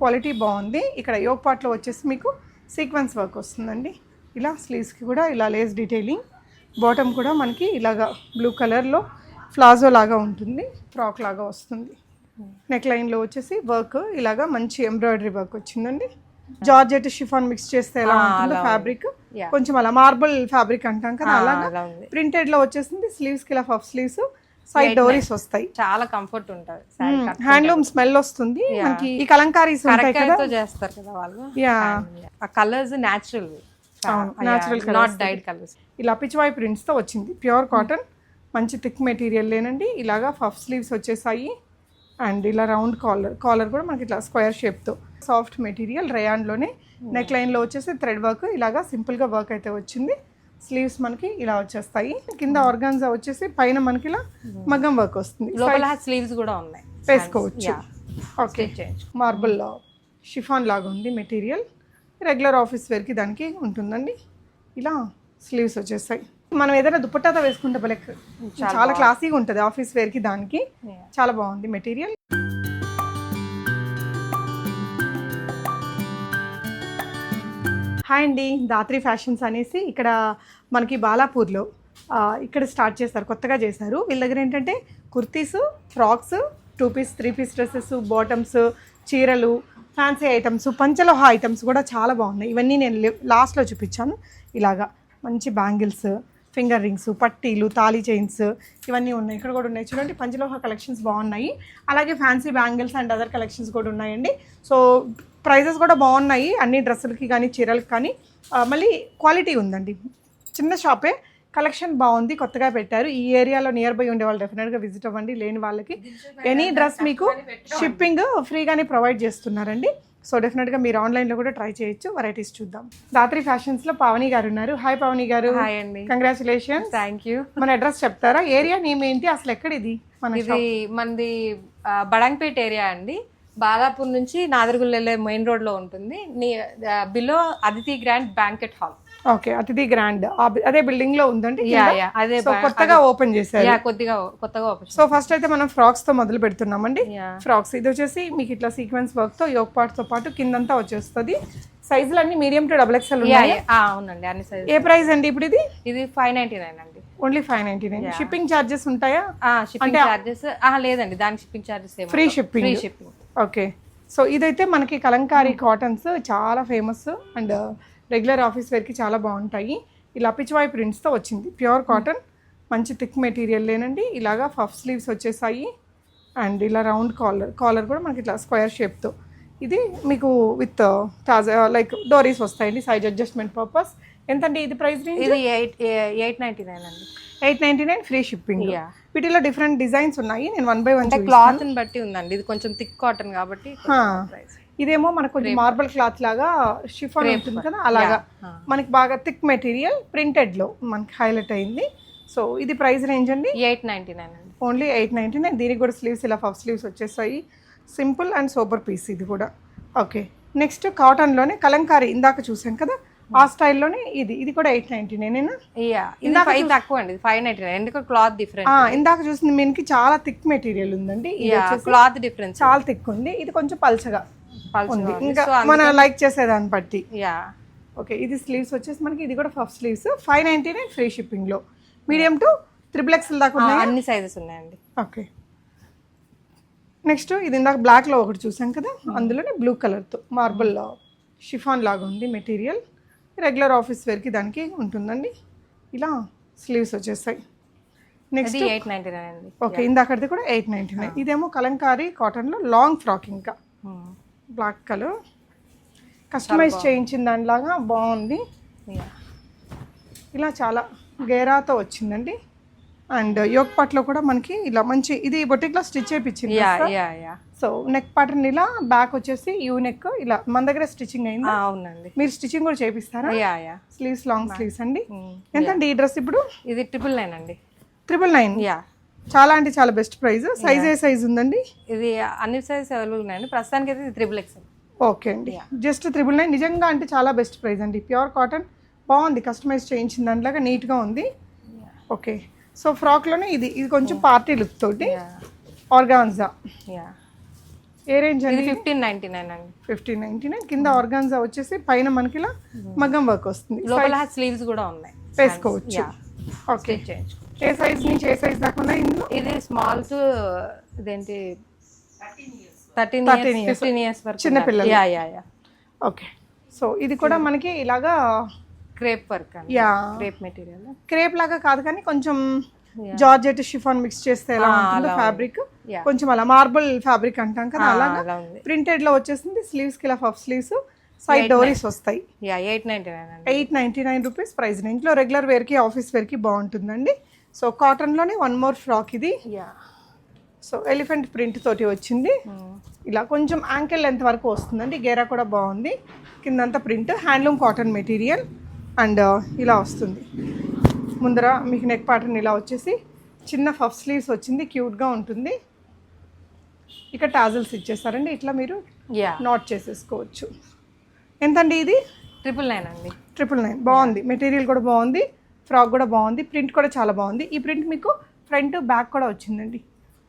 Quality బాగుంది. ఇక్కడ యోగ్ పార్ట్లో వచ్చేసి మీకు సీక్వెన్స్ వర్క్ వస్తుందండి. ఇలా స్లీవ్స్కి కూడా ఇలా లేస్ డీటెయిలింగ్. బాటమ్ కూడా మనకి ఇలాగా బ్లూ కలర్లో ప్లాజో లాగా ఉంటుంది. ఫ్రాక్ లాగా వస్తుంది. నెక్ లైన్లో వచ్చేసి వర్క్ ఇలాగా మంచి ఎంబ్రాయిడరీ వర్క్ వచ్చిందండి. జార్జెట్ షిఫాన్ మిక్స్ చేస్తే ఎలా ఉంటుందో ఫ్యాబ్రిక్. కొంచెం అలా మార్బుల్ ఫ్యాబ్రిక్ అంటాం కదా అలాగా ప్రింటెడ్లో వచ్చేసింది స్లీవ్స్కి ఇలా పఫ్ స్లీవ్స్. సైడ్ డోరీస్ వస్తాయి. చాలా కంఫర్ట్ ఉంటుంది. హ్యాండ్లూమ్ స్మెల్ వస్తుంది. మనకి ఈ కలంకారీస్ ఉంటాయి కదా. చేస్తారు కదా వాళ్ళు. యా ఆ colours natural natural not dyed colours ఇలా పిచ్చివాయి ప్రింట్స్తో వచ్చింది. ప్యూర్ కాటన్ మంచి థిక్ మెటీరియల్ లేనండి. ఇలాగా పఫ్ స్లీవ్స్ వచ్చేసాయి. అండ్ ఇలా రౌండ్ కాలర్ కాలర్ కూడా మనకి ఇట్లా స్క్వేర్ షేప్తో. సాఫ్ట్ మెటీరియల్లోనే నెక్ లైన్లో వచ్చేసి థ్రెడ్ వర్క్ ఇలాగా సింపుల్గా వర్క్ అయితే వచ్చింది. స్లీవ్స్ మనకి ఇలా వచ్చేస్తాయి. కింద ఆర్గాన్జా వచ్చేసి పైన మనకి ఇలా మగ్గం వర్క్ వస్తుంది. లోపల స్లీవ్స్ కూడా ఉన్నాయి. వేసుకోవచ్చు. ఓకే మార్బుల్ షిఫాన్ లాగా ఉంది మెటీరియల్ రెగ్యులర్ ఆఫీస్ వేర్కి దానికి ఉంటుందండి. ఇలా స్లీవ్స్ వచ్చేస్తాయి. మనం ఏదైనా దుపట్టాతో వేసుకుంటే భలే చాలా క్లాసీగా ఉంటుంది ఆఫీస్ వేర్కి దానికి. చాలా బాగుంది మెటీరియల్ హాయ్ అండి. దాత్రి ఫ్యాషన్స్ అనేసి ఇక్కడ మనకి బాలాపూర్లో ఇక్కడ స్టార్ట్ చేస్తారు కొత్తగా చేశారు. వీళ్ళ దగ్గర ఏంటంటే kurtis frocks two piece three piece dresses bottoms చీరలు ఫ్యాన్సీ ఐటమ్స్ పంచలోహ ఐటమ్స్ కూడా చాలా బాగున్నాయి. ఇవన్నీ నేను లే- లాస్ట్లో చూపించాను. ఇలాగా మంచి బ్యాంగిల్స్ ఫింగర్ రింగ్స్ పట్టీలు తాళీ చైన్స్ ఇవన్నీ ఉన్నాయి. ఇక్కడ కూడా ఉన్నాయి. చూడండి పంచలోహ కలెక్షన్స్ బాగున్నాయి. అలాగే fancy bangles and other collections కూడా ఉన్నాయండి. సో ప్రైజెస్ కూడా బాగున్నాయి. అన్ని డ్రెస్సులకి కానీ చీరలకి కానీ. మళ్ళీ క్వాలిటీ ఉందండి. చిన్న షాపే. కలెక్షన్ బాగుంది. కొత్తగా పెట్టారు. ఈ ఏరియాలో నియర్ బై ఉండే వాళ్ళు డెఫినెట్గా విజిట్ అవ్వండి. లేని వాళ్ళకి ఎనీ డ్రెస్ మీకు షిప్పింగ్ ఫ్రీగానే ప్రొవైడ్ చేస్తున్నారండి. సో డెఫినెట్గా మీరు ఆన్లైన్లో కూడా ట్రై చేయొచ్చు. వెరైటీస్ చూద్దాం. దాత్రి ఫ్యాషన్స్లో పావని గారు ఉన్నారు. హాయ్ పావని గారు. హాయ్ అండి. కంగ్రాచులేషన్స్ థ్యాంక్ యూ మన అడ్రస్ చెప్తారా? ఏరియా నేమ్ ఏంటి? అసలు ఎక్కడ ఇది మన ఇది మనది బడంగపేట్ ఏరియా అండి. బాలాపూర్ నుంచి నాదర్గుల్ వెళ్ళే మెయిన్ రోడ్లో ఉంటుంది below Aditi grand banquet hall okay Athithi grand. అదే బిల్డింగ్లో ఉందండి యా కింద? యా అదే కొత్తగా ఓపెన్ చేశారు. యా కొద్దిగా కొత్తగా ఓపెన్ సో ఫస్ట్ అయితే మనం ఫ్రాక్స్తో మొదలు పెడుతున్నామండి. ఫ్రాక్స్ ఇది వచ్చేసి మీకు ఇట్లా సీక్వెన్స్ వర్క్తో యోగ్ పార్ట్స్తో పాటు కిందంతా వచ్చేస్తుంది. సైజులు అన్ని మీడియం టు డబుల్ ఎక్స్ఎల్ ఉన్నాయి? అవునండి అన్ని సైజ్ ఏ ప్రైస్ అండి ఇప్పుడు ఇది? ఇది ఫైవ్ నైన్టీ నైన్ అండి. Only five ninety nine shipping charges ఉంటాయా? షిప్పింగ్ చార్జెస్ లేదండి దానికి shipping charges free shipping free shipping okay. So ఇదైతే మనకి కలంకారీ కాటన్స్ చాలా ఫేమస్ అండ్ రెగ్యులర్ ఆఫీస్ వేర్కి చాలా బాగుంటాయి. ఇలా పిచ్చివాయి ప్రింట్స్తో వచ్చింది. ప్యూర్ కాటన్ మంచి థిక్ మెటీరియల్ లేనండి. ఇలాగా పఫ్ స్లీవ్స్ వచ్చేసాయి. అండ్ ఇలా రౌండ్ కాలర్ కాలర్ కూడా మనకి ఇట్లా స్క్వేర్ షేప్తో. ఇది మీకు విత్ తాజా లైక్ డోరీస్ వస్తాయండి. Size adjustment purpose. ఎంతండి ఇది ప్రైస్ రేంజ్? ఇది ఎయిట్ ఎయిట్ నైన్టీ నైన్ అండి. Eight ninety nine free shipping. వీటిలో డిఫరెంట్ డిజైన్స్ ఉన్నాయి. నేను వన్ బై వన్ క్లాత్ని బట్టి ఉందండి. ఇది కొంచెం థిక్ కాటన్ కాబట్టి. ఇదేమో మనకు కొంచెం మార్బల్ క్లాత్ లాగా షిఫాన్ ఉంటుంది కదా అలాగా. మనకి బాగా థిక్ మెటీరియల్ ప్రింటెడ్లో మనకి హైలైట్ అయింది. సో ఇది ప్రైస్ రేంజ్ అండి. ఎయిట్ నైన్టీ నైన్ అండి. Only eight ninety nine. దీనికి కూడా స్లీవ్స్ ఇలా పఫ్ స్లీవ్స్ వచ్చేసాయి సింపుల్ అండ్ సూపర్ పీస్ ఇది కూడా. ఓకే. నెక్స్ట్ కాటన్లోనే కలంకారీ. ఇందాక చూసాం కదా ఆ స్టైల్లోనే ఇది. ఇది కూడా ఎయిట్ నైంటీ నైన్ ఇది ఫైవ్ తక్కువ అండి. ఫైవ్ నైన్టీ నైన్ ఎందుకంటే క్లాత్ డిఫరెంట్ ఇందాక చూసింది మీకు చాలా థిక్ మెటీరియల్ ఉందండి. క్లాత్ డిఫరెన్స్ చాలా థిక్ ఉంది. ఇది కొంచెం పల్చగా ఉంది. ఇంకా మన లైక్ చేసేదాన్ని బట్టి. యా ఓకే ఇది స్లీవ్స్ వచ్చేసి మనకి ఇది కూడా puff sleeves five ninety nine free షిప్పింగ్లో మీడియం టు త్రిబుల్ ఎక్స్ఎల్ దాకా ఉన్నాయి? అన్ని సైజెస్ ఉన్నాయండి. ఓకే నెక్స్ట్ ఇది ఇందాక బ్లాక్లో ఒకటి చూసాం కదా? అందులోనే బ్లూ కలర్తో మార్బుల్ షిఫాన్ లాగా ఉంది మెటీరియల్ రెగ్యులర్ ఆఫీస్ వేర్కి దానికి ఉంటుందండి. ఇలా స్లీవ్స్ వచ్చేస్తాయి. నెక్స్ట్ ఎయిట్ నైన్టీ నైన్ అండి. ఓకే ఇందాకది కూడా ఎయిట్ నైంటీ నైన్. ఇదేమో కలంకారీ కాటన్లో లాంగ్ ఫ్రాక్ ఇంకా. బ్లాక్ కలర్ కస్టమైజ్ చేయించిన దానిలాగా బాగుంది. ఇలా చాలా గేరాతో వచ్చిందండి. అండ్ యోగ్ పాట్లో కూడా మనకి ఇలా మంచి ఇది బొటిక్లో స్టిచ్ చేయించింది yeah yeah yeah so neck pattern ఇలా బ్యాక్ వచ్చేసి యూ నెక్ ఇలా మన దగ్గర స్టిచ్చింగ్ అయింది? అవునండి. మీరు స్టిచ్చింగ్ కూడా చేపిస్తారా? Yeah yeah sleeves long sleeves అండి. ఎంతండి ఈ డ్రెస్ ఇప్పుడు? ఇది ట్రిపుల్ నైన్ అండి. ట్రిపుల్ నైన్ యా చాలా అంటే చాలా బెస్ట్ ప్రైస్ సైజ్ ఏ సైజ్ ఉందండి? ఇది అన్ని సైజెస్ అవైలబుల్ ఉన్నాయండి. ప్రస్తుతానికి అయితే ఇది త్రిబుల్ ఎక్స్ఎల్ ఓకే అండి. జస్ట్ త్రిబుల్ నైన్ నిజంగా అంటే చాలా బెస్ట్ ప్రైస్ అండి. ప్యూర్ కాటన్ బాగుంది. కస్టమైజ్ చేయించిన దాంట్లాగా నీట్గా ఉంది. ఓకే సో ఫ్రాక్లోనే ఇది. ఇది కొంచెం పార్టీ లుక్ తోటి ఆర్గాన్జా యా ఏ రేంజ్ అండి? ఫిఫ్టీన్ నైన్టీ నైన్ అండి. ఫిఫ్టీన్ నైన్టీ నైన్ కింద ఆర్గాన్జా వచ్చేసి పైన మనకి ఇలా మగ్గం వర్క్ వస్తుంది. లోపల స్లీవ్స్ కూడా ఉన్నాయి. వేసుకోవచ్చు. ఓకే ఏ సైజ్ నుంచి ఏ సైజ్ దాకా ఉన్నాయి ఇందులో? ఇది స్మాల్ టు ఇదేంటి థర్టీన్ 13 ఇయర్స్. ఫిఫ్టీన్ ఇయర్స్ వరకు చిన్న పిల్లలు. Yeah yeah yeah okay so ఇది కూడా మనకి ఇలాగా crepe work yeah crepe material crepe లాగా కాదు కానీ కొంచెం జార్జెట్ షిఫాన్ మిక్స్ చేస్తే ఎలా ఉంటుందో ఫ్యాబ్రిక్. కొంచెం అలా మార్బుల్ ఫ్యాబ్రిక్ అంటాం కదా అలాగా. ప్రింటెడ్లో వచ్చేసింది స్లీవ్స్కి ఇలా పఫ్ స్లీవ్స్ సైడ్ డోరీస్ వస్తాయి. Eight ninety nine rupees price రేంజ్లో రెగ్యులర్ వేర్కి ఆఫీస్ వేర్కి బాగుంటుందండి. సో కాటన్లోనే వన్ మోర్ ఫ్రాక్ ఇది. సో ఎలిఫెంట్ ప్రింట్ తోటి వచ్చింది. ఇలా కొంచెం యాంకిల్ లెంత్ వరకు వస్తుందండి. గేరా కూడా బాగుంది. కిందంతా print handloom cotton material and ఇలా వస్తుంది. ముందర మీకు నెక్ ప్యాటర్న్ ఇలా వచ్చేసి చిన్న ఫఫ్ స్లీవ్స్ వచ్చింది క్యూట్గా ఉంటుంది. ఇక్కడ టాజల్స్ ఇచ్చేస్తారండి ఇట్లా మీరు నాట్ చేసేసుకోవచ్చు. ఎంతండి ఇది? ట్రిపుల్ నైన్ అండి. ట్రిపుల్ నైన్ బాగుంది. మెటీరియల్ కూడా బాగుంది ఫ్రాక్ కూడా బాగుంది ప్రింట్ కూడా చాలా బాగుంది. ఈ ప్రింట్ మీకు ఫ్రంట్ బ్యాక్ కూడా వచ్చిందండి.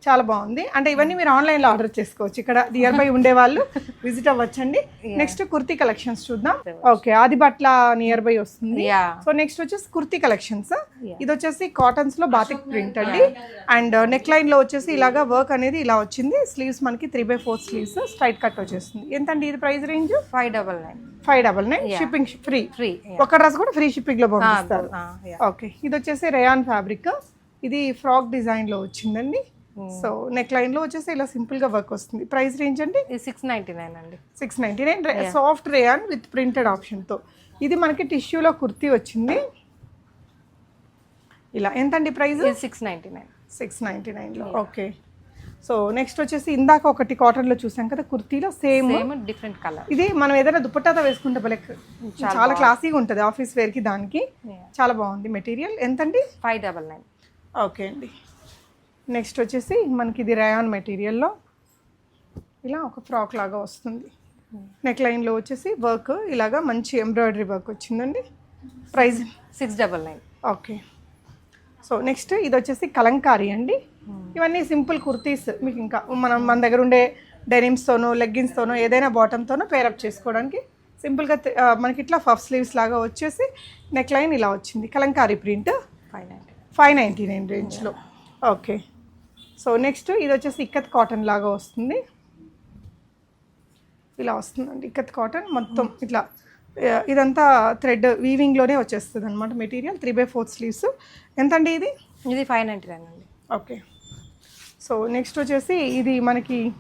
చాలా బాగుంది. అంటే ఇవన్నీ మీరు ఆన్లైన్లో ఆర్డర్ చేసుకోవచ్చు. ఇక్కడ నియర్ బై ఉండే వాళ్ళు విజిట్ అవ్వచ్చండి. నెక్స్ట్ కుర్తీ కలెక్షన్స్ చూద్దాం. Okay Adibatla near by వస్తుంది. సో నెక్స్ట్ వచ్చేసి కుర్తీ కలెక్షన్స్. ఇది వచ్చేసి కాటన్స్లో బాతిక్ ప్రింట్ అండి. అండ్ నెక్ లైన్లో వచ్చేసి ఇలాగా వర్క్ అనేది ఇలా వచ్చింది. స్లీవ్స్ మనకి three by four sleeves straight cut వచ్చేస్తుంది. ఎంతండి ఇది price range? Five double nine five double nine shipping free free ఒక డ్రెస్ కూడా ఫ్రీ షిప్పింగ్లో పంపిస్తారు. యా ఓకే ఇది వచ్చేసి రేయాన్ ఫ్యాబ్రిక్. ఇది ఫ్రాక్ డిజైన్లో వచ్చిందండి. సో నెక్ లైన్లో వచ్చేసి ఇలా సింపుల్గా వర్క్ వస్తుంది. ప్రైస్ రేంజ్ అండి? సిక్స్ నైన్టీ నైన్ అండి. Six ninety nine soft rayon with printed ఆప్షన్తో ఇది మనకి టిష్యూలో కుర్తీ వచ్చింది. ఇలా. ఎంతండి ప్రైస్ ఇది six ninety nine six ninety నైన్లో ఓకే సో నెక్స్ట్ వచ్చేసి ఇందాక ఒకటి కాటన్లో చూసాం కదా కుర్తీలో సేమ్ డిఫరెంట్ కలర్ ఇది మనం ఏదైనా దుపట్టాతో వేసుకుంటే భలే చాలా క్లాసీగా ఉంటుంది ఆఫీస్ వేర్కి దానికి. చాలా బాగుంది మెటీరియల్ ఎంతండి? ఫైవ్ డబల్ నైన్ ఓకే అండి. నెక్స్ట్ వచ్చేసి మనకి ఇది రయాన్ మెటీరియల్లో ఇలా ఒక ఫ్రాక్ లాగా వస్తుంది. నెక్ లైన్లో వచ్చేసి వర్క్ ఇలాగా మంచి ఎంబ్రాయిడరీ వర్క్ వచ్చిందండి. Price six double nine okay so next ఇది వచ్చేసి కలంకారీ అండి. ఇవన్నీ సింపుల్ కుర్తీస్ మీకు ఇంకా మనం మన దగ్గర ఉండే డెనిమ్స్తోనో లెగ్గిన్స్తోనో ఏదైనా బాటమ్తోనో పేరప్ చేసుకోవడానికి సింపుల్గా మనకి ఇట్లా ఫఫ్ స్లీవ్స్ లాగా వచ్చేసి నెక్ లైన్ ఇలా వచ్చింది. Kalamkari print five ninety five ninety nine రేంజ్లో ఓకే సో నెక్స్ట్ ఇది వచ్చేసి ఇక్కత్ కాటన్ లాగా వస్తుంది. ఇలా వస్తుందండి ఇక్కత్ కాటన్ మొత్తం ఇట్లా. ఆ, ఇదంతా థ్రెడ్ వీవింగ్లోనే వచ్చేస్తుంది అనమాట material three by fourth sleeves ఎంతండి ఇది? ఇది ఫైవ్ నైన్టీ నైన్ అండి. ఓకే. సో నెక్స్ట్ వచ్చేసి ఇది మనకి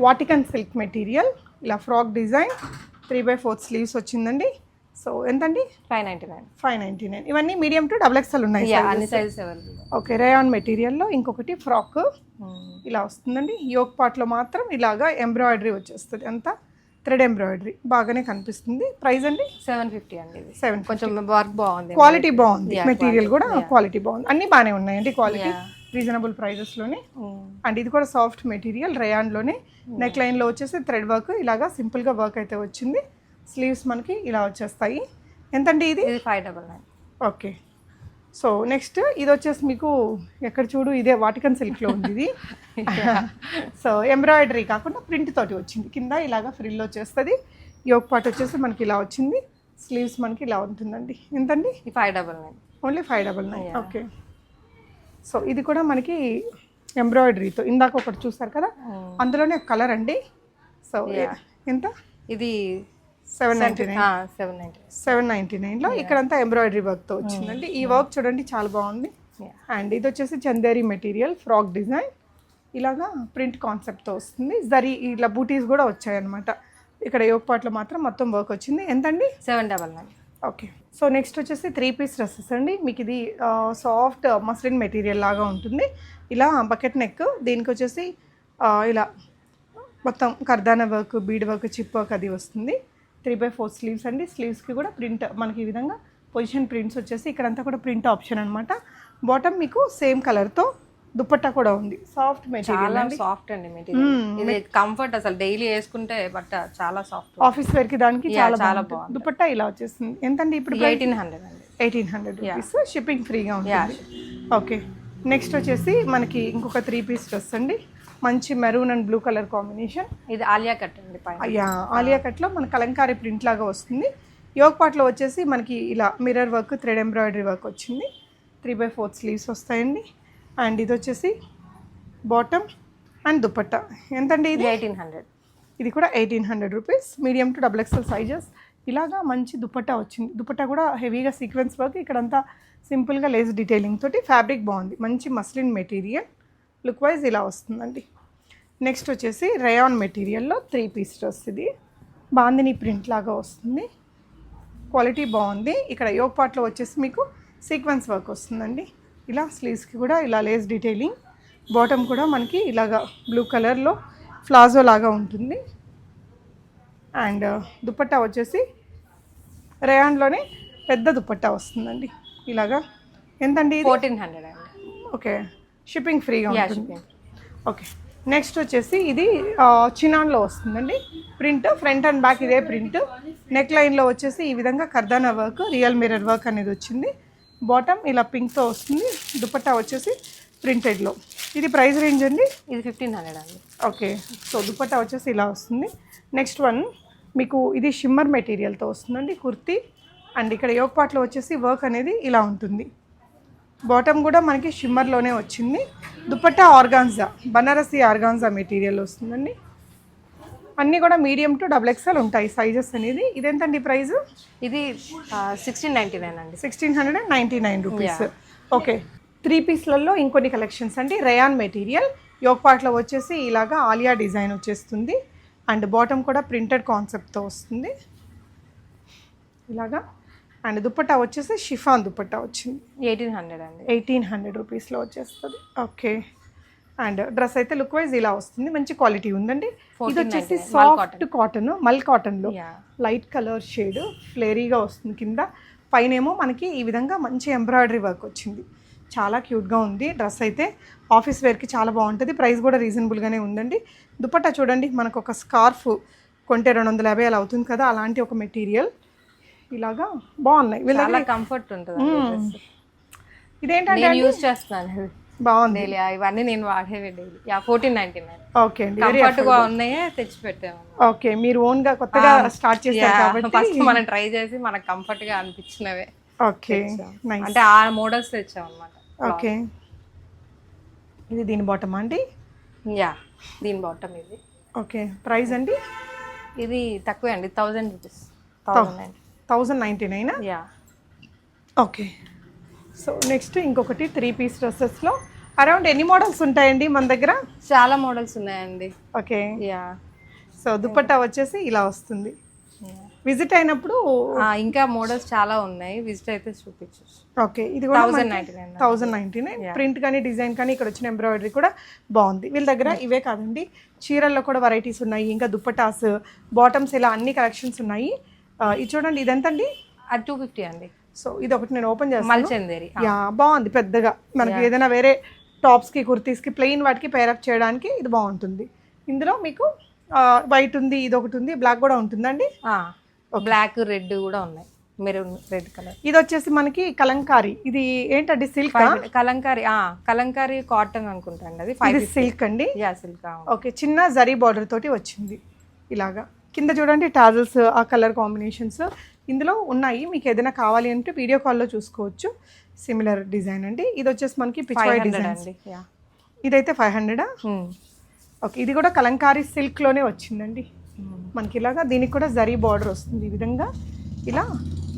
వాటికన్ సిల్క్ మెటీరియల్ ఇలా frock design three by fourth sleeves వచ్చిందండి. సో ఎంతండి? Five ninety nine. Five ninety nine. ఇవన్నీ మీడియం టు డబుల్ ఎక్స్ఎల్ ఉన్నాయి అన్ని సైజెస్ ఓకే రేయాన్ మెటీరియల్లో ఇంకొకటి ఫ్రాక్ ఇలా వస్తుందండి. యోగ్ పార్ట్లో మాత్రం ఇలాగా ఎంబ్రాయిడరీ వచ్చేస్తుంది. అంతా థ్రెడ్ ఎంబ్రాయిడరీ బాగానే కనిపిస్తుంది. ప్రైస్ అండి? సెవెన్ ఫిఫ్టీ అండి ఇది. సెవెన్ కొంచెం వర్క్ బాగుంది. క్వాలిటీ బాగుంది. మెటీరియల్ కూడా క్వాలిటీ బాగుంది. అన్నీ బాగానే ఉన్నాయండి క్వాలిటీ రీజనబుల్ ప్రైజెస్లోనే అండ్ ఇది కూడా సాఫ్ట్ మెటీరియల్ రేయాన్లోనే నెక్ లైన్లో వచ్చేసి థ్రెడ్ వర్క్ ఇలాగా సింపుల్గా వర్క్ అయితే వచ్చింది. స్లీవ్స్ మనకి ఇలా వచ్చేస్తాయి. ఎంతండి ఇది? Five double nine. Okay. So next ఇది వచ్చేసి మీకు ఎక్కడ చూడు ఇదే వాటికన్ సిల్క్లో ఉంది ఇది. సో ఎంబ్రాయిడరీ కాకుండా ప్రింట్ తోటి వచ్చింది. కింద ఇలాగా ఫ్రిల్ వచ్చేస్తుంది. యోగ్ పార్ట్ వచ్చేసి మనకి ఇలా వచ్చింది. స్లీవ్స్ మనకి ఇలా ఉంటుందండి. ఎంతండి? Five double nine. Only five double nine. Okay. So ఇది కూడా మనకి ఎంబ్రాయిడరీతో. ఇందాక ఒకటి చూసారు కదా? అందులోనే కలర్ అండి. సో ఎంత? ఇది seven ninety nine. Seven ninety seven ninety నైన్లో ఇక్కడంతా ఎంబ్రాయిడరీ వర్క్తో వచ్చిందండి. ఈ వర్క్ చూడండి చాలా బాగుంది. అండ్ ఇది వచ్చేసి చందేరి మెటీరియల్ ఫ్రాక్ డిజైన్. ఇలాగా ప్రింట్ కాన్సెప్ట్తో వస్తుంది. జరీ ఇలా బూటీస్ కూడా వచ్చాయన్నమాట. ఇక్కడ యోగ్ పాట్లో మాత్రం మొత్తం వర్క్ వచ్చింది. ఎంతండి? Seven double nine. Okay. So next వచ్చేసి త్రీ పీస్ డ్రెస్సెస్ అండి. మీకు ఇది సాఫ్ట్ మస్లిన్ మెటీరియల్ లాగా ఉంటుంది. ఇలా బకెట్ నెక్ దీనికి వచ్చేసి ఇలా మొత్తం kardana work bead work chip work అది వస్తుంది. త్రీ బై ఫోర్ స్లీవ్స్ అండి. స్లీవ్స్కి కూడా ప్రింట్ మనకి ఈ విధంగా పొజిషన్ ప్రింట్స్ వచ్చేసి ఇక్కడంతా కూడా ప్రింట్ ఆప్షన్ అనమాట బాటమ్ మీకు సేమ్ కలర్తో దుపట్టా కూడా ఉంది. సాఫ్ట్ మెటీరియల్ సాఫ్ట్ అండి మెటీరియల్. కంఫర్ట్ అసలు డైలీ వేసుకుంటే బట్ట చాలా సాఫ్ట్. ఆఫీస్ వేర్కి దానికి చాలా చాలా బాగుంటుంది దుపట్టా ఇలా వచ్చేస్తుంది ఎంతండి ఇప్పుడు ఎయిటీన్ హండ్రెడ్ అండి. Eighteen hundred rupees. షిప్పింగ్ ఫ్రీగా ఉంటుంది. ఓకే. నెక్స్ట్ వచ్చేసి మనకి ఇంకొక త్రీ పీస్ డ్రెస్ అండి. మంచి maroon and blue colour combination. ఇది ఆలియా కట్ అండి అయ్యా ఆలియా కట్లో మన కలంకారీ ప్రింట్ లాగా వస్తుంది. యోగ్ పాట్లో వచ్చేసి మనకి ఇలా mirror work thread embroidery work వచ్చింది. త్రీ బై ఫోర్త్ స్లీవ్స్ వస్తాయండి. అండ్ ఇది వచ్చేసి బాటమ్ అండ్ దుపట్టా. ఎంతండి ఇది? ఇది ఎయిటీన్ హండ్రెడ్. ఇది కూడా eighteen hundred rupees. Medium to double XL sizes. ఇలాగా మంచి దుపట్టా వచ్చింది. దుపట్టా కూడా హెవీగా సీక్వెన్స్ వర్క్. ఇక్కడంతా సింపుల్గా లేస్ డీటెయిలింగ్ తోటి ఫ్యాబ్రిక్ బాగుంది. మంచి మస్లిన్ మెటీరియల్. లుక్ వైజ్ ఇలా వస్తుందండి. నెక్స్ట్ వచ్చేసి రయాన్ మెటీరియల్లో త్రీ పీస్ డ్రెస్ ఇది బాందిని ప్రింట్ లాగా వస్తుంది. క్వాలిటీ బాగుంది. ఇక్కడ యోగ్ పార్ట్లో వచ్చేసి మీకు సీక్వెన్స్ వర్క్ వస్తుందండి. ఇలా స్లీవ్స్కి కూడా ఇలా లేస్ డీటెయిలింగ్ బాటమ్ కూడా మనకి ఇలాగా బ్లూ కలర్లో ఫ్లాజో లాగా ఉంటుంది. అండ్ దుపట్టా వచ్చేసి రేయాన్లోనే పెద్ద దుపట్టా వస్తుందండి. ఇలాగా. ఎంతండి ఫోర్టీన్ హండ్రెడ్ ఓకే షిప్పింగ్ ఫ్రీగా ఉంటుంది. ఓకే నెక్స్ట్ వచ్చేసి ఇది చినాన్లో వస్తుందండి. ప్రింట్ ఫ్రంట్ అండ్ బ్యాక్ ఇదే ప్రింట్ నెక్ లైన్లో వచ్చేసి ఈ విధంగా కర్దానా వర్క్ రియల్ మిర్రర్ వర్క్ అనేది వచ్చింది. బాటమ్ ఇలా పింక్తో వస్తుంది. దుపట్టా వచ్చేసి ప్రింటెడ్లో ఇది ప్రైస్ రేంజ్ అండి? ఇది ఫిఫ్టీన్ హండ్రెడ్ అండి. ఓకే సో దుపట్టా వచ్చేసి ఇలా వస్తుంది. నెక్స్ట్ వన్ మీకు ఇది షిమ్మర్ మెటీరియల్తో వస్తుందండి కుర్తీ. అండ్ ఇక్కడ యోగ్ పాట్లో వచ్చేసి వర్క్ అనేది ఇలా ఉంటుంది. బాటమ్ కూడా మనకి షిమ్మర్లోనే వచ్చింది. Dupatta organza Banarasi organza material వస్తుందండి. అన్నీ కూడా మీడియం టు డబుల్ ఎక్స్ఎల్ ఉంటాయి సైజెస్ అనేది. ఇదెంతండి ప్రైస్ ఇది సిక్స్టీన్ నైంటీ నైన్ అండి. Sixteen hundred and ninety nine rupees okay. Three పీస్లలో ఇంకొన్ని కలెక్షన్స్ అండి. Rayon material. యోగ్ పార్ట్లో వచ్చేసి ఇలాగా ఆలియా డిజైన్ వచ్చేస్తుంది. అండ్ బాటమ్ కూడా ప్రింటెడ్ కాన్సెప్ట్తో వస్తుంది. ఇలాగా. అండ్ దుపట్టా వచ్చేసి షిఫాన్ దుపట్టా వచ్చింది. ఎయిటీన్ హండ్రెడ్ అండి. ఎయిటీన్ హండ్రెడ్ రూపీస్లో వచ్చేస్తుంది. ఓకే. అండ్ డ్రెస్ అయితే లుక్ వైజ్ ఇలా వస్తుంది. మంచి క్వాలిటీ ఉందండి. ఇది వచ్చేసి 1499, మల్ సాఫ్ట్ కాటన్ మల్ కాటన్లో. లైట్ కలర్ షేడ్ ఫ్లేరీగా వస్తుంది కింద. పైన ఏమో మనకి ఈ విధంగా మంచి ఎంబ్రాయిడరీ వర్క్ వచ్చింది. చాలా క్యూట్గా ఉంది. డ్రెస్ అయితే ఆఫీస్ వేర్కి చాలా బాగుంటుంది. ప్రైస్ కూడా రీజనబుల్గానే ఉందండి. దుపట్టా చూడండి. మనకు ఒక స్కార్ఫ్ కొంటే రెండు వందల యాభై అలా అవుతుంది కదా. అలాంటి ఒక మెటీరియల్. ఇలాగా బాగున్నాయి. వీళ్ళ కంఫర్ట్ ఉంటుంది ఇదేంటంటే నేను యూజ్ చేస్తున్నాను. బాగుంది. డైలీ ఇవన్నీ నేను వాడేవి daily. Yeah fourteen ninety nine okay అండి కంఫర్ట్గా ఉన్నాయే తెచ్చి పెట్టాము. ఓకే మీరు ఓన్గా కొత్తగా స్టార్ట్ చేశారు కాబట్టి. ఫస్ట్ మనం ట్రై చేసి మనకు కంఫర్ట్గా అనిపించినవే ఓకే అంటే ఆ మోడల్స్ తెచ్చాం అనమాట ఓకే. ఇది దీని బాటమ్ అండి? యా దీని బాటమ్ ఇది. ఓకే ప్రైస్ అండి? ఇది తక్కువే అండి thousand rupees thousand nine thousand ninety nine yeah. Okay. So next ఇంకొకటి త్రీ పీస్ డ్రెస్సెస్లో. అరౌండ్ ఎన్ని మోడల్స్ ఉంటాయండి మన దగ్గర? చాలా మోడల్స్ ఉన్నాయండి. ఓకే. యా. సో దుపట్టా వచ్చేసి ఇలా వస్తుంది. విజిట్ అయినప్పుడు ఇంకా మోడల్స్ చాలా ఉన్నాయి. విజిట్ అయితే చూపించచ్చు. ఓకే. ఇది కూడా థౌజండ్ నైన్టీ నైన్ ప్రింట్ కానీ డిజైన్ కానీ ఇక్కడ వచ్చిన ఎంబ్రాయిడరీ కూడా బాగుంది. వీళ్ళ దగ్గర ఇవే కాదండి. చీరల్లో కూడా వెరైటీస్ ఉన్నాయి. ఇంకా దుప్పటాస్ బాటమ్స్ ఇలా అన్ని కలెక్షన్స్ ఉన్నాయి. ఇది చూడండి ఇదెంతండి? అది టూ ఫిఫ్టీ అండి. సో ఇది ఒకటి నేను ఓపెన్ చేస్తాను. యా బాగుంది పెద్దగా. మనకి ఏదైనా వేరే టాప్స్కి కుర్తీస్కి ప్లెయిన్ వాటికి పేరప్ చేయడానికి ఇది బాగుంటుంది. ఇందులో మీకు వైట్ ఉంది ఇది ఒకటి ఉంది బ్లాక్ కూడా ఉంటుందండి? బ్లాక్ రెడ్ కూడా ఉన్నాయి. మెరూన్ రెడ్ కలర్ ఇది వచ్చేసి మనకి కలంకారీ. ఇది ఏంటండి సిల్క్ కలంకారీ ఆ కలంకారీ కాటన్ అనుకుంటా అండి అది. ఫైవ్ ఇది సిల్క్ అండి? యా సిల్క్ ఓకే చిన్న జరీ బార్డర్ తోటి వచ్చింది ఇలాగా. కింద చూడండి టాజల్స్ ఆ కలర్ కాంబినేషన్స్ ఇందులో ఉన్నాయి. మీకు ఏదైనా కావాలి అంటే వీడియో కాల్లో చూసుకోవచ్చు. సిమిలర్ డిజైన్ అండి. ఇది వచ్చేసి మనకి పిచ్ ఫైవ్ వైట్ హండ్రెడ్ డిజైన్ ఇదైతే ఫైవ్ హండ్రెడా? ఓకే ఇది కూడా కలంకారీ సిల్క్లోనే వచ్చిందండి. మనకి ఇలాగా దీనికి కూడా జరీ బార్డర్ వస్తుంది. ఈ విధంగా ఇలా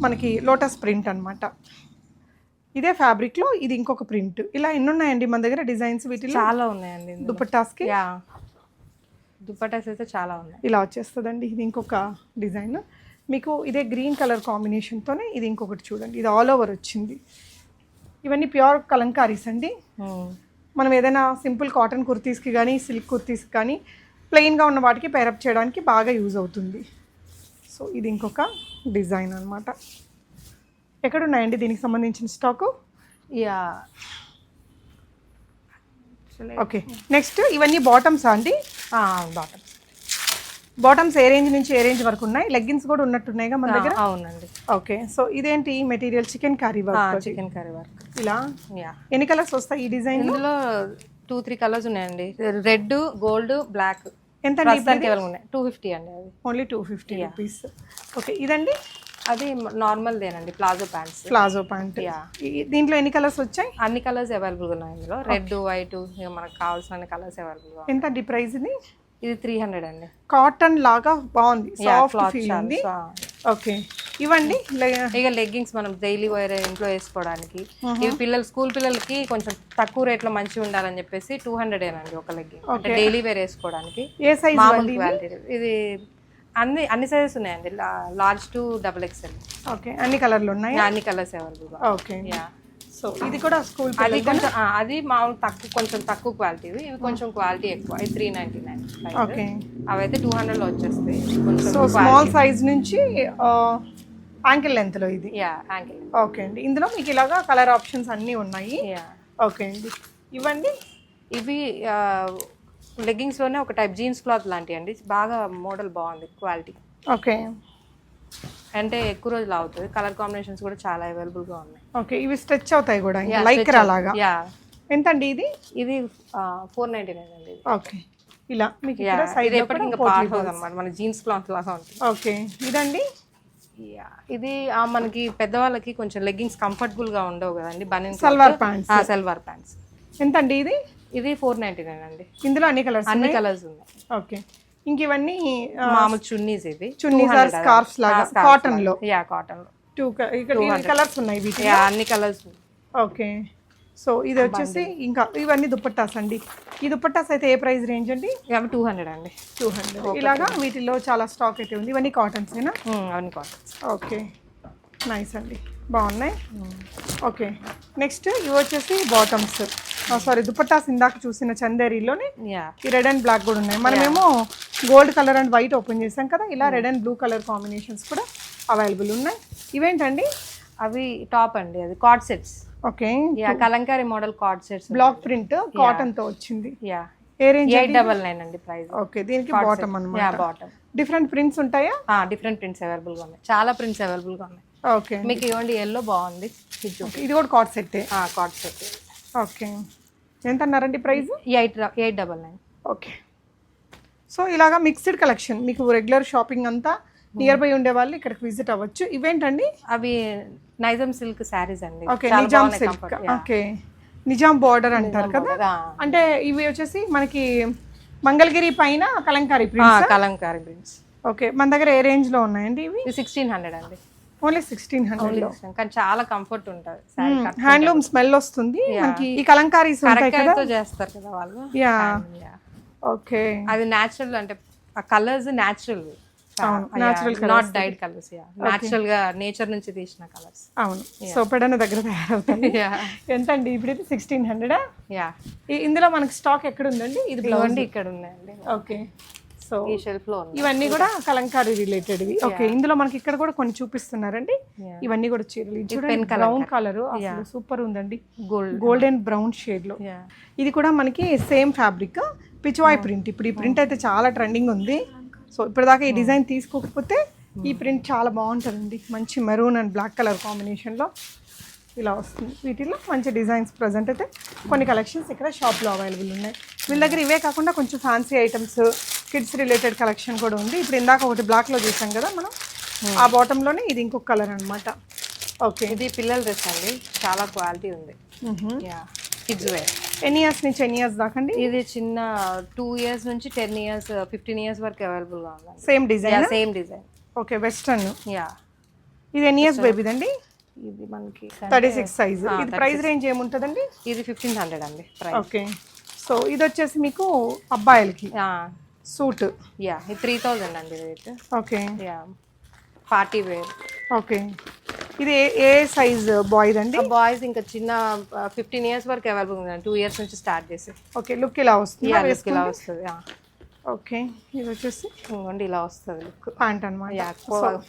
మనకి లోటస్ ప్రింట్ అన్నమాట. ఇదే ఫ్యాబ్రిక్లో ఇది ఇంకొక ప్రింట్. ఇలా ఎన్ని ఉన్నాయండి మన దగ్గర డిజైన్స్ వీటిలో? చాలా ఉన్నాయండి ఇందులో. దుపట్టాస్కి? యా దుపటాస్ అయితే చాలా ఉన్నాయి. ఇలా వచ్చేస్తుందండి. ఇది ఇంకొక డిజైన్. మీకు ఇదే గ్రీన్ కలర్ కాంబినేషన్తోనే ఇది ఇంకొకటి చూడండి. ఇది ఆల్ ఓవర్ వచ్చింది. ఇవన్నీ ప్యూర్ కలంకారీస్ అండి. మనం ఏదైనా సింపుల్ కాటన్ కుర్తీస్కి కానీ సిల్క్ కుర్తీస్కి కానీ ప్లెయిన్గా ఉన్న వాటికి పేరప్ చేయడానికి బాగా యూజ్ అవుతుంది. సో ఇది ఇంకొక డిజైన్ అనమాట ఎక్కడ ఉన్నాయండి దీనికి సంబంధించిన స్టాకు యా ఓకే నెక్స్ట్ ఇవన్నీ బాటమ్స్ అండి. బాటమ్ బాటమ్స్ ఏ రేంజ్ నుంచి ఏ రేంజ్ వరకు ఉన్నాయి? లెగ్గిన్స్ కూడా ఉన్నట్టున్నాయిగా మన దగ్గర? అవునండి. ఓకే సో ఇదేంటి material chikankari work chikankari work ఇలా? ఎన్ని కలర్స్ వస్తాయి ఈ డిజైన్ ఇందులో టూ త్రీ కలర్స్ ఉన్నాయండి. రెడ్ గోల్డ్ బ్లాక్ ఎంత ఉన్నాయి. టూ ఫిఫ్టీ అండి అది. Only two fifty rupees okay ఇదండి? అది నార్మల్దేనండి ప్లాజో ప్యాంట్స్. Palazzo pant. దీంట్లో ఎన్ని కలర్స్ వచ్చాయి? అన్ని కలర్స్ అవైలబుల్గా ఉన్నాయి ఇందులో. రెడ్ వైట్ మనకు కావాల్సిన కలర్స్ అవైలబుల్గా ఎంత అండి ప్రైస్ ఇది? ఇది త్రీ హండ్రెడ్ అండి. కాటన్ లాగా బాగుంది. Soft okay. ఇవ్వండి ఇక లెగ్గింగ్స్ మనం డైలీ వేర్ ఇంట్లో వేసుకోవడానికి. ఇవి పిల్లలు స్కూల్ పిల్లలకి కొంచెం తక్కువ రేట్లో మంచిగా ఉండాలని చెప్పేసి టూ హండ్రెడ్ ఏనండి ఒక లెగ్గింగ్. డైలీ వేర్ వేసుకోవడానికి. ఏ సైజ్ ఇది అన్ని అన్ని సైజెస్ ఉన్నాయండి. Large to double XL okay. అన్ని కలర్లు ఉన్నాయి? అన్ని colours available okay. Yeah so ఇది కూడా స్కూల్ అది కొంచెం అది మామూలు తక్కువ కొంచెం తక్కువ క్వాలిటీ ఇవి కొంచెం క్వాలిటీ ఎక్కువ. ఇది త్రీ నైన్టీ నైన్ ఓకే. అవైతే టూ హండ్రెడ్లో వచ్చేస్తాయి. సో స్మాల్ సైజ్ నుంచి యాంకిల్ లెంత్లో ఇది. యా యాంకిల్ ఓకే అండి. ఇందులో మీకు ఇలాగా కలర్ ఆప్షన్స్ అన్నీ ఉన్నాయి. యా ఓకే అండి. ఇవ్వండి ఇవి లెగ్గింగ్స్లోనే ఒక టైప్ జీన్స్ క్లాత్ లాంటివి అండి. బాగా మోడల్ బాగుంది క్వాలిటీ. ఓకే. అంటే ఎక్కువ రోజులు అవుతుంది. కలర్ కాంబినేషన్స్ కూడా చాలా అవైలబుల్గా ఉన్నాయి. ఓకే ఇవి స్ట్రెచ్ అవుతాయి కూడా లైక్రా లాగా. యా. ఎంత అండి ఇది? ఇది ఫోర్ నైన్టీ నైన్ అండి. ఓకే. ఇలా మీకు ఇక్కడ సైడ్ ఎప్పటికీ ఇంకా పాస్ అవుతుంది అనమాట మన జీన్స్ క్లాత్ లాగా ఉంటుంది. ఓకే. ఇదండి? ఇది మనకి పెద్దవాళ్ళకి కొంచెం లెగ్గింగ్స్ కంఫర్టబుల్గా ఉండవు కదండి. బనియన్ సల్వార్ ప్యాంట్స్ సల్వార్ ప్యాంట్స్ ఎంత అండి ఇది? ఇది ఫోర్ నైన్టీ నైన్ అండి. ఇందులో అన్ని కలర్స్ అన్ని కలర్స్ ఉన్నాయి. ఓకే. ఇంక ఇవన్నీ మామూలు చున్నీస్ ఇవి. చున్నీస్ స్కార్ఫ్స్ లాగా? కాటన్లో యా కాటన్లో టూ కలర్స్ ఉన్నాయి వీటి అన్ని కలర్స్ ఓకే. సో ఇది వచ్చేసి ఇంకా ఇవన్నీ దుప్పట్టాస్ అండి. ఈ దుప్పట్టాస్ అయితే ఏ ప్రైస్ రేంజ్ అండి? టూ హండ్రెడ్ అండి. టూ హండ్రెడ్ ఇలాగా వీటిలో చాలా స్టాక్ అయితే ఉంది. ఇవన్నీ కాటన్సేనా అవన్నీ కాటన్స్ ఓకే. నైస్ అండి. బాగున్నాయి? ఓకే. నెక్స్ట్ ఇవి వచ్చేసి బాటమ్స్ సారీ దుపట్టాస్ ఇందాక చూసిన చందేరీలోనే ఈ రెడ్ అండ్ బ్లాక్ కూడా ఉన్నాయి. మనమేమో gold colour and white open చేసాం కదా ఇలా red and blue colour combinations కూడా అవైలబుల్ ఉన్నాయి. ఇవేంటండి? అవి టాప్ అండి అది coord sets okay. Yeah kalamkari model coord sets block print కాటన్తో వచ్చింది. యా ఎయిట్ డబల్ నైన్ అండి ప్రైస్. ఓకే దీనికి బాటమ్ యా అన్నమాట. బాటమ్ డిఫరెంట్ ప్రింట్స్ ఉంటాయా? డిఫరెంట్ ప్రింట్స్ అవైలబుల్గా ఉన్నాయి. చాలా ప్రింట్స్ అవైలబుల్గా ఉన్నాయి. ఓకే. మీకు ఇవ్వండి ఎల్లో బాగుంది. ఇది కూడా coord set coord set okay. ఎంత అన్నారండి price? Eight eight double nine. Okay. So ఇలాగా మిక్స్డ్ కలెక్షన్ మీకు రెగ్యులర్ షాపింగ్ అంతా నియర్ బై ఉండే వాళ్ళు ఇక్కడికి విజిట్ అవ్వచ్చు. ఇవేంటండి? అవి నైజం సిల్క్ శారీస్ అండి. Okay Nizam silk. Okay. Nizam border అంటారు కదా? అంటే ఇవి వచ్చేసి మనకి మంగళగిరి పైన kalamkari prints kalamkari prints okay. మన దగ్గర ఏ రేంజ్లో ఉన్నాయండి ఇవి? సిక్స్టీన్ హండ్రెడ్ అండి. ఓన్లీ సిక్స్టీన్ హండ్రెడ్ కానీ చాలా కంఫర్ట్ ఉంటుంది హ్యాండ్లూమ్ స్మెల్ వస్తుంది. మనకి ఈ కలంకారీస్ ఉంటాయి కదా. కరెక్ట్ చేస్తారు కదా వాళ్ళు. యా. ఓకే అది న్యాచురల్ అంటే ఆ colours natural natural not dyed colours న్యాచురల్గా నేచర్ నుంచి తీసిన కలర్స్ అవును. సో పెడన దగ్గర తయారవుతాయి ఎంత అండి ఇప్పుడు ఇది సిక్స్టీన్ హండ్రెడా యా ఇందులో మనకి స్టాక్ ఎక్కడ ఉందండి? ఇది ఇక్కడ ఉన్నాయండి ఓకే సో ఈ షెల్ఫ్లో ఇవన్నీ కూడా కలంకారీ రిలేటెడ్ ఓకే ఇందులో మనకి ఇక్కడ కూడా కొన్ని చూపిస్తున్నారండి. ఇవన్నీ కూడా చీరలు. బ్రౌన్ కలర్ అసలు సూపర్ ఉందండి. గోల్డ్ గోల్డెన్ బ్రౌన్ షేడ్లో. ఇది కూడా మనకి సేమ్ ఫ్యాబ్రిక్ పిచ్వాయ్ ప్రింట్ ఇప్పుడు ఈ ప్రింట్ అయితే చాలా ట్రెండింగ్ ఉంది. సో ఇప్పటిదాకా ఈ డిజైన్ తీసుకోకపోతే ఈ ప్రింట్ చాలా బాగుంటుందండి. మంచి మెరూన్ అండ్ బ్లాక్ కలర్ కాంబినేషన్లో ఇలా వస్తుంది. వీటిలో మంచి డిజైన్స్ ప్రజెంట్ అయితే కొన్ని కలెక్షన్స్ ఇక్కడ షాప్లో అవైలబుల్ ఉన్నాయి. వీళ్ళ దగ్గర ఇవే కాకుండా కొంచెం fancy items kids related collection కూడా ఉంది. ఇప్పుడు ఇందాక ఒకటి బ్లాక్లో చూసాం కదా మనం? ఆ బాటంలోనే ఇది ఇంకొక కలర్ అనమాట ఓకే ఇది పిల్లల డ్రెస్ అండి. చాలా క్వాలిటీ ఉంది. కిడ్స్ వేర్ ఎన్ని ఇయర్స్ నుంచి ఎన్ని ఇయర్స్ దాకా అండి? ఇది చిన్న టూ ఇయర్స్ నుంచి టెన్ ఇయర్స్ ఫిఫ్టీన్ ఇయర్స్ వరకు అవైలబుల్గా ఉందండి. Same design same design okay western yeah ఇది ఎన్ని ఇయర్స్ బేబీదండి ఇది మనకి థర్టీ సిక్స్ సైజ్ ఇది ప్రైస్ రేంజ్ ఏముంటుందండి? ఇది ఫిఫ్టీన్ హండ్రెడ్ అండి ప్రైస్ ఓకే సో ఇది వచ్చేసి మీకు అబ్బాయిలకి. సూట్. యా ఇది త్రీ థౌజండ్ అండి rate okay yeah party wear okay ఇది ఏ ఏ సైజ్ బాయ్ది అండి? బాయ్స్ ఇంకా చిన్న ఫిఫ్టీన్ ఇయర్స్ వరకు అవైలబుల్ ఉందండి. టూ ఇయర్స్ నుంచి స్టార్ట్ చేసి. ఓకే లుక్ ఇలా వస్తుంది లుక్ ఇలా వస్తుంది ఓకే ఇది వచ్చేసి ఇంకోండి ఇలా వస్తుంది లుక్ ప్యాంట్ అనమాట యా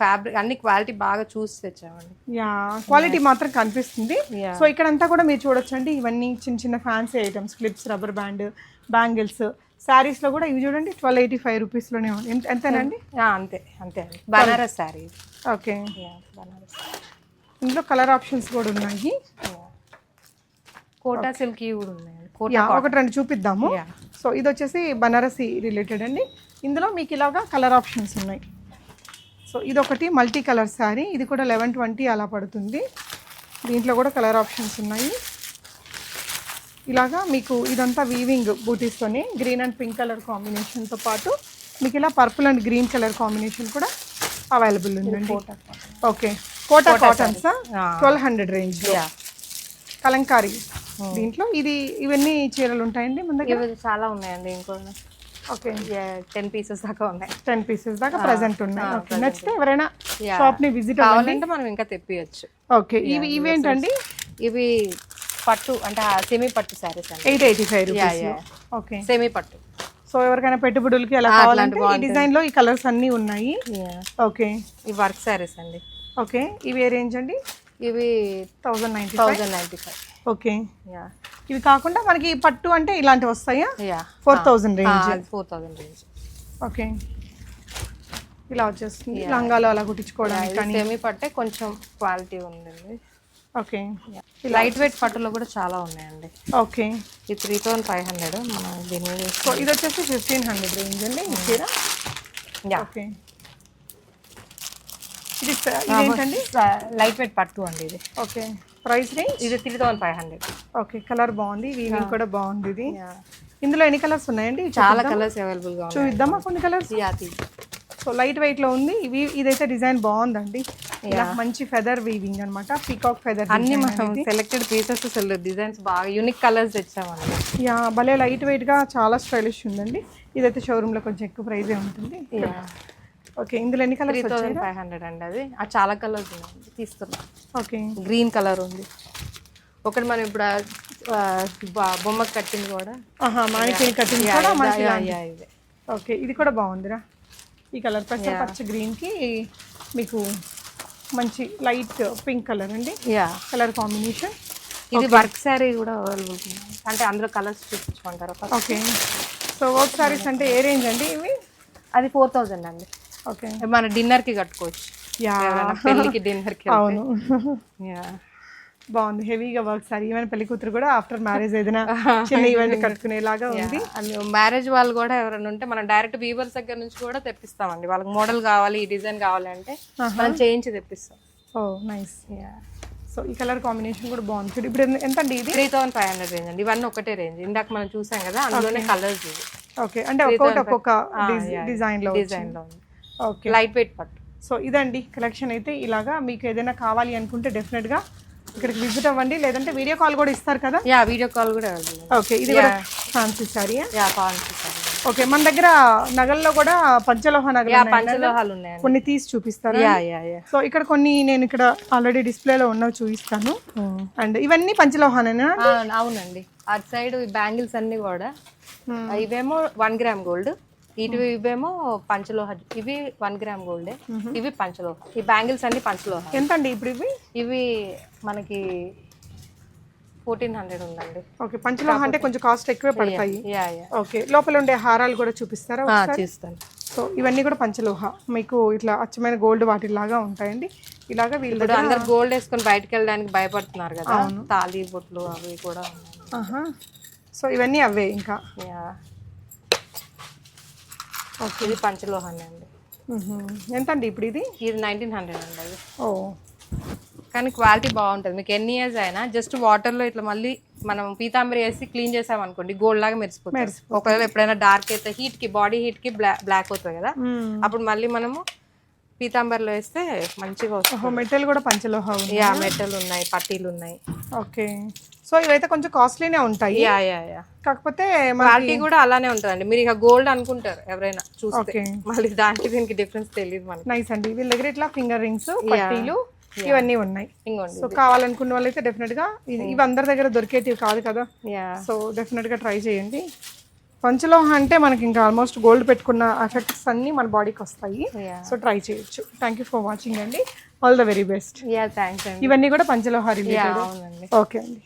ఫ్యాబ్రిక్ అన్ని క్వాలిటీ బాగా చూసి తెచ్చామండి. యా క్వాలిటీ మాత్రం కనిపిస్తుంది. సో ఇక్కడంతా కూడా మీరు చూడొచ్చండి. ఇవన్నీ చిన్న చిన్న fancy items clips rubber band bangles శారీస్లో కూడా ఇవి చూడండి ట్వెల్వ్ ఎయిటీ ఫైవ్ రూపీస్లోనే ఉంది ఎంత- ఎంతేనండి? అంతే అంతే అండి. బనారస్ శారీ ఓకే. బనారస్ ఇందులో కలర్ ఆప్షన్స్ కూడా ఉన్నాయి. కోటా సిల్క్ కూడా ఉన్నాయండి కోటా యా ఒకటి రెండు చూపిద్దాము. సో ఇది వచ్చేసి బనారసి రిలేటెడ్ అండి. ఇందులో మీకు ఇలాగా కలర్ ఆప్షన్స్ ఉన్నాయి. సో ఇది ఒకటి మల్టీ కలర్ శారీ ఇది కూడా లెవెన్ ట్వంటీ అలా పడుతుంది. దీంట్లో కూడా కలర్ ఆప్షన్స్ ఉన్నాయి. ఇలాగా మీకు ఇదంతా వీవింగ్ బూటీస్తోని గ్రీన్ అండ్ పింక్ కలర్ కాంబినేషన్తో పాటు మీకు ఇలా purple and green colour combination కూడా అవైలబుల్ ఉందండి. Okay Kota cottons twelve hundred రేంజ్లో యా కలంకారీ దీంట్లో ఇది ఇవన్నీ చీరలు ఉంటాయండి మన దగ్గర? ఇవి చాలా ఉన్నాయండి ఇంకో ఓకే టెన్ పీసెస్ దాకా ఉన్నాయి. టెన్ పీసెస్ దాకా ప్రెసెంట్ ఉన్నాయి. ఓకే నచ్చితే ఎవరైనా. షాప్ని విజిట్ అవ్వండి. కావాలంటే మనం ఇంకా తెప్పియచ్చు. ఓకే ఇవి ఇవేంటండి? ఇవి పట్టు అంటే సెమీ పట్టు అండి. Eight eighty five. Okay semi పట్టు. సో ఎవరికైనా పెట్టుబడులకి అలా కావాలంటే ఈ డిజైన్లో ఈ కలర్స్ అన్నీ ఉన్నాయి. ఓకే ఇవి వర్క్ శారీస్ అండి. ఓకే ఇవి ఏ రేంజ్ అండి? ఇవి thousand ninety thousand ninety five okay yeah ఇవి కాకుండా మనకి పట్టు అంటే ఇలాంటివి వస్తాయా? Yeah four thousand range four thousand range okay ఇలా వచ్చేస్తుంది. లంగాలు అలా కుట్టించుకోవడానికి కానీ. సెమీ పట్టే కొంచెం క్వాలిటీ ఉందండి. ఓకే. లైట్ వెయిట్ పట్టులో కూడా చాలా ఉన్నాయండి. ఓకే. ఇది త్రీ థౌసండ్ ఫైవ్ హండ్రెడ్ మనం దీని మీద సో ఇది వచ్చేసి ఫిఫ్టీన్ హండ్రెడ్ రేంజ్ అండి చీర? Yeah okay. ఇది స- ఇదేంటండి లైట్ వెయిట్ పట్టు అండి ఇది. ఓకే. ప్రైస్ రేంజ్ ఇది three thousand five hundred okay. Colour బాగుంది వీవింగ్ కూడా బాగుంది ఇది. ఇందులో ఎన్ని కలర్స్ ఉన్నాయండి? చాలా కలర్స్ అవైలబుల్గా ఉన్నాయి. చూద్దామా కొన్ని కలర్స్ యా తీ సో లైట్ వెయిట్లో ఉంది. ఇవి ఇదైతే డిజైన్ బాగుందండి. ఇలా మంచి ఫెదర్ వీవింగ్ అన్నమాట. పీకాక్ ఫెదర్ అన్ని మనం సెలెక్టెడ్ పీసెస్ డిజైన్స్ బాగా యూనిక్ కలర్స్ తెచ్చామండి. యా భలే లైట్ వెయిట్గా చాలా స్టైలిష్ ఉందండి. ఇదైతే షోరూమ్లో కొంచెం ఎక్కువ ప్రైజే ఉంటుంది. ఓకే ఇందులో ఎన్ని three colours thousand five hundred అండి అది. ఆ చాలా కలర్స్ ఉన్నాయి. తీసుకున్నాం ఓకే గ్రీన్ కలర్ ఉంది. ఒకటి మనం ఇప్పుడు బొమ్మకి కట్టింది కూడా. మాణిక్యం కటింగ్ కూడా ఓకే ఇది కూడా బాగుందిరా. ఈ కలర్ పెసర పచ్చ గ్రీన్కి మీకు మంచి లైట్ పింక్ కలర్ అండి. Yeah colour combination. ఇది వర్క్ శారీ కూడా అవైలబుల్ అంటే అందులో కలర్స్ చూపించమంటారు ఓకే సో వర్క్ సారీస్ అంటే ఏ రేంజ్ అండి ఇవి? అది ఫోర్ థౌజండ్ అండి. ఓకే మన డిన్నర్కి కట్టుకోవచ్చు. యా పెళ్ళికి డిన్నర్కి అవును. యా బాగుంది. హెవీగా వర్క్ సారీ. ఈవెన్ పెళ్ళి కూతురు కూడా ఆఫ్టర్ మ్యారేజ్ ఏదైనా చిన్న ఈవెంట్ కట్టుకునేలాగా ఉంది. మ్యారేజ్ వాళ్ళు కూడా ఎవరైనా ఉంటే మనం డైరెక్ట్ వీవర్స్ దగ్గర నుంచి కూడా తెప్పిస్తామండి. వాళ్ళకి మోడల్ కావాలి ఈ డిజైన్ కావాలి అంటే మనం చేయించి తెప్పిస్తాం. ఓ నైస్ సో ఈ కలర్ కాంబినేషన్ కూడా బాగుంది. ఇప్పుడు ఎంత- అండి ఇది? Three thousand five hundred range అండి. ఇవన్నీ ఒకటే రేంజ్ ఇందాక మనం చూసాం కదా అందులోనే కలర్స్ ఇది ఓకే అంటే ఒక్కొక్కటి ఒక్కొక్క డిజైన్లో డిజైన్లో ఉంది. ఓకే లైట్ వెయిట్ పట్టు. సో ఇదండి. కలెక్షన్ అయితే ఇలాగా మీకు ఏదైనా కావాలి అనుకుంటే డెఫినెట్గా ఇక్కడికి విజిట్ అవ్వండి. లేదంటే వీడియో కాల్ కూడా ఇస్తారు కదా? యా వీడియో కాల్ కూడా ఓకే ఇది కూడా ఫ్యాన్సీ సారీ యా కావాలి ఓకే మన దగ్గర నగల్లో కూడా పంచలోహ నగలు ఉన్నాయి. పంచలోహాలు ఉన్నాయండి. కొన్ని తీసి చూపిస్తారా? Yeah yeah yeah. సో ఇక్కడ కొన్ని నేను ఇక్కడ ఆల్రెడీ డిస్ప్లేలో ఉన్నవి చూపిస్తాను. అండ్ ఇవన్నీ పంచలోహానేనా? అవునండి. అటు సైడ్ బ్యాంగిల్స్ అన్ని కూడా. Hmm. ఇవేమో వన్ గ్రామ్ గోల్డ్ ఇటు ఇవేమో పంచలోహ ఇవి వన్ గ్రామ్ గోల్డ్. ఇవి పంచలోహ. ఈ బ్యాంగిల్స్ అన్ని పంచలోహ. ఎంత అండి ఇప్పుడు ఇవి? ఇవి మనకి ఫోర్టీన్ హండ్రెడ్ ఉందండి. ఓకే పంచలోహ అంటే కొంచెం కాస్ట్ ఎక్కువే పడతాయి. యా యా ఓకే లోపల ఉండే హారాలు కూడా చూపిస్తారా? చూస్తాను. సో ఇవన్నీ కూడా పంచలోహ. మీకు ఇట్లా అచ్చమైన గోల్డ్ వాటిలాగా ఉంటాయండి. ఇలాగా వీళ్ళ అందరు గోల్డ్ వేసుకొని బయటకు వెళ్ళడానికి భయపడుతున్నారు కదా. తాళి బొట్లు అవి కూడా సో ఇవన్నీ అవే ఇంకా. ఇది పంచలోహాన్ని అండి. ఎంత అండి ఇప్పుడు ఇది? ఇది నైన్టీన్ హండ్రెడ్ అండి అది. ఓ. కానీ క్వాలిటీ బాగుంటుంది. మీకు ఎన్ని ఇయర్స్ అయినా జస్ట్ వాటర్లో ఇట్లా మళ్ళీ మనం పీతాంబరి వేసి క్లీన్ చేసాం అనుకోండి గోల్డ్ లాగా మెరిసిపోతుంది. ఒకవేళ ఎప్పుడైనా డార్క్ అయితే హీట్కి బాడీ హీట్కి బ్లాక్ అవుతుంది కదా. అప్పుడు మళ్ళీ మనము పీతాంబరిలో వేస్తే మంచిగా వస్తుంది. మెటల్ కూడా పంచలోహ యా మెటల్ ఉన్నాయి పట్టీలు ఉన్నాయి. ఓకే. సో ఇవైతే కొంచెం కాస్ట్లీనే ఉంటాయి. యా యా యా కాకపోతే క్వాలిటీ కూడా అలానే ఉంటుందండి. మీరు ఇక గోల్డ్ అనుకుంటారు ఎవరైనా చూస్తే. ఓకే మళ్ళీ దానికి దీనికి డిఫరెన్స్ తెలియదు మనకి. నైస్ అండి. వీళ్ళ దగ్గర ఇట్లా ఫింగర్ రింగ్స్ పట్టీలు ఇవన్నీ ఉన్నాయి. సో కావాలనుకున్న వాళ్ళైతే డెఫినెట్గా ఇది- ఇవి అందరి దగ్గర దొరికేటివి కాదు కదా. యా సో డెఫినెట్గా ట్రై చేయండి. పంచలోహ అంటే మనకి ఇంకా ఆల్మోస్ట్ గోల్డ్ పెట్టుకున్న ఎఫెక్ట్స్ అన్ని మన బాడీకి వస్తాయి. సో ట్రై చేయొచ్చు. థ్యాంక్ యూ ఫర్ వాచింగ్ అండి. All the very best thanks ఇవన్నీ కూడా పంచలోహ రిలేటెడ్ ఓకే అండి.